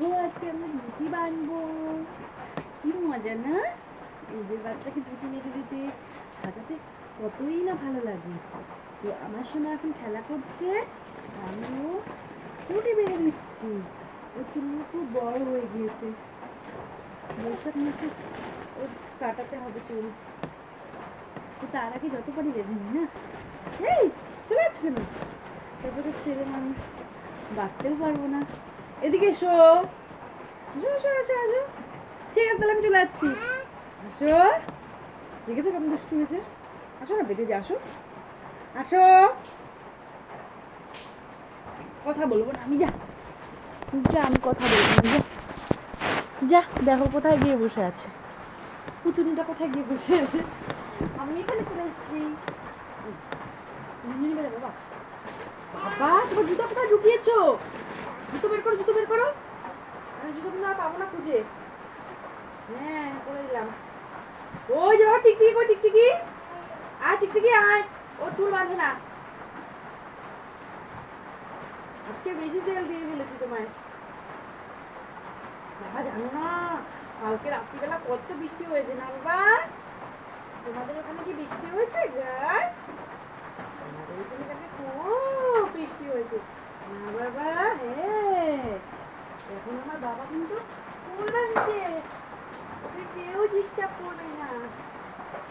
দেখো, আজকে আমরা ঝুঁটি বানবো। কি মজা, না? নিজের বাচ্চাকে ঝুঁটি বেঁধে দিতে, সাজাতে কতই না ভালো লাগে। তো আমার সঙ্গে এখন খেলা করছে, আমিও ঝুঁটি বেঁধে দিচ্ছি। ওর চুলগুলো খুব বড় হয়ে গিয়েছে। বৈশাখ মাসে ওর কাটাতে হবে চুল। তো তার আগে যত পারি নিই, না? এই, চলে যাচ্ছ কেন তারপরে ছেলে মানুষ, বাঁচতেও পারব না। এদিকে এসো। ঠিক আছে, তাহলে আমি চলে যাচ্ছি। আসো দেখেছ কেমন দুষ্টু হয়েছে? আসো না বেঁধে আসো। আসো। কথা বলব না, আমি যা। যা, আমি কথা বলব যা। যা, দেখো কোথায় গিয়ে বসে আছে। পুতুনিটা কোথায় গিয়ে বসে আছে? আমি এখানে চলে এসেছি। বাবা? বাবা, তোমার জুতো কোথায় ঢুকিয়েছো? জুতো বের করো, জুতো বের করো। জুতো কিন্তু আর পাবো না খুঁজে। হ্যাঁ করে দিলাম। ওই যে বাবা, টিকটিকি কই, টিকটিকি? আর টিকটিকি আয়। ও চুল বাঁধে না। আজকে বেশি তেল দিয়ে ফেলেছি তোমায়। বাবা, জানো না, কালকে রাত্রিবেলা কত বৃষ্টি হয়েছে না বাবা? তোমাদের ওখানে কি বৃষ্টি হয়েছে, গাছ আমাদের এখানে কালকে খুব বৃষ্টি হয়েছে না বাবা হ্যাঁ এখন আমার বাবা কিন্তু ফুল বানছে ওকে কেউ ডিস্টার্ব করবে না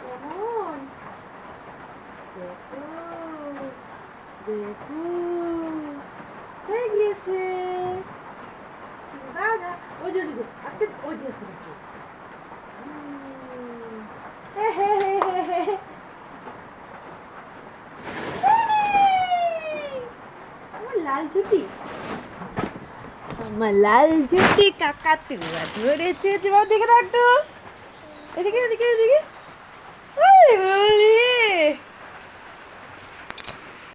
কেমন হয়ে গিয়েছে লাল ছুটি আমার লাল কাকা তুয়া ধরেছে বাবা দেখে। একটু এদিকে এদিকে এদিকে